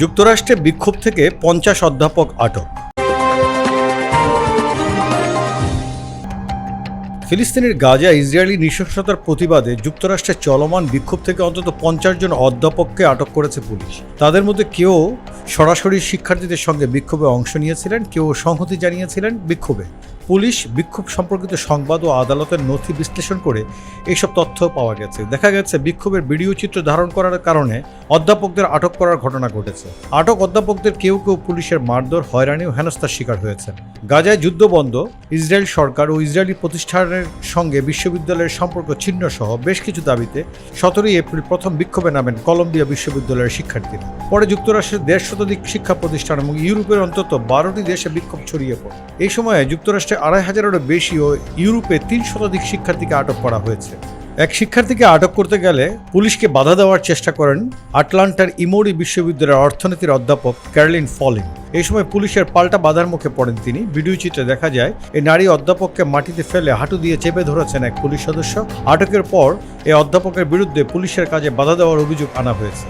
যুক্তরাষ্ট্রে বিক্ষোভ থেকে পঞ্চাশ অধ্যাপক আটক। ফিলিস্তিনের গাজা ইসরায়েলি নৃশংসতার প্রতিবাদে যুক্তরাষ্ট্রের চলমান বিক্ষোভ থেকে অন্তত পঞ্চাশ জন অধ্যাপককে আটক করেছে পুলিশ। তাদের মধ্যে কেউ সরাসরি শিক্ষার্থীদের সঙ্গে বিক্ষোভে অংশ নিয়েছিলেন, কেউ সংহতি জানিয়েছিলেন বিক্ষোভে। পুলিশ বিক্ষোভ সম্পর্কিত সংবাদ ও আদালতের নথি বিশ্লেষণ করে এইসব তথ্য পাওয়া গেছে। দেখা গেছে, বিক্ষোভের ভিডিও চিত্র ধারণ করার কারণে অধ্যাপকদের আটক করার ঘটনা ঘটেছে। আটক অধ্যাপকদের কেউ কেউ পুলিশের মারধর হয়রানি ও হেনস্থার শিকার হয়েছেন। গাজায় যুদ্ধবন্ধ ইসরায়েল সরকার ও ইসরায়েলি প্রতিষ্ঠানের সঙ্গে বিশ্ববিদ্যালয়ের সম্পর্ক ছিন্ন সহ বেশ কিছু দাবিতে সতেরোই এপ্রিল প্রথম বিক্ষোভে নামেন কলম্বিয়া বিশ্ববিদ্যালয়ের শিক্ষার্থীরা। পরে যুক্তরাষ্ট্রের দেড় শতাধিক শিক্ষা প্রতিষ্ঠান এবং ইউরোপের অন্তত বারোটি দেশে বিক্ষোভ ছড়িয়ে পড়ে। এই সময়ে যুক্তরাষ্ট্রে আড়াই হাজারেরও বেশি ও ইউরোপে তিন শতাধিক শিক্ষার্থীকে আটক করা হয়েছে। এক শিক্ষার্থীকে আটক করতে গেলে পুলিশকে বাধা দেওয়ার চেষ্টা করেন আটলান্টার ইমোরি বিশ্ববিদ্যালয়ের অর্থনীতির অধ্যাপক ক্যারলিন ফলিন এই সময় পুলিশের পাল্টা বাধার মুখে পড়েন তিনি। ভিডিও চিত্রে দেখা যায় এই নারী অধ্যাপককে মাটিতে ফেলে হাঁটু দিয়ে চেপে ধরেছেন এক পুলিশ সদস্য। আটকের পর এই অধ্যাপকের বিরুদ্ধে পুলিশের কাজে বাধা দেওয়ার অভিযোগ আনা হয়েছে।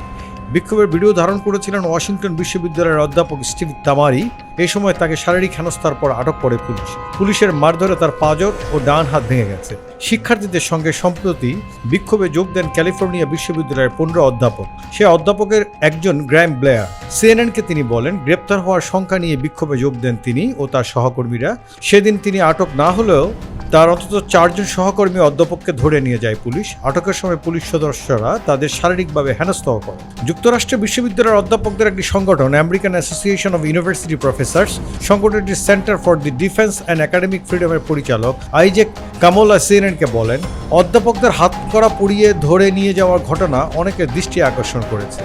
বিক্ষোভের ভিডিও ধারণ করেছিলেন ওয়াশিংটন বিশ্ববিদ্যালয়ের অধ্যাপক স্টিভ তামারি। এই সময় তাকে শারীরিক হেনস্থার পর আটক করে পুলিশ। পুলিশের মারধরে তার পাজর ও ডান হাত ভেঙে গেছে। শিক্ষার্থীদের সঙ্গে সম্প্রতি বিক্ষোভে যোগ দেন ক্যালিফোর্নিয়া বিশ্ববিদ্যালয়ের পনেরো অধ্যাপক। সে অধ্যাপকের একজন গ্র্যাম ব্লেয়ার। সিএনএনকে তিনি বলেন, গ্রেপ্তার হওয়ার সংখ্যা নিয়ে বিক্ষোভে যোগ দেন তিনি ও তার সহকর্মীরা। সেদিন তিনি আটক না হলেও তার অন্তত চারজন সহকর্মী অধ্যাপককে ধরে নিয়ে যায় পুলিশ। আটকের সময় পুলিশ সদস্যরা তাদের শারীরিকভাবে হেনস্থ করে। যুক্তরাষ্ট্র বিশ্ববিদ্যালয়ের অধ্যাপকদের একটি সংগঠন American association of university professors সংগঠনটির centre for the defence and academic ফ্রিডমের পরিচালক আইজেক কামোলা সিএনএনকে বলেন, অধ্যাপকদের হাত করা পুড়িয়ে ধরে নিয়ে যাওয়ার ঘটনা অনেকের দৃষ্টি আকর্ষণ করেছে।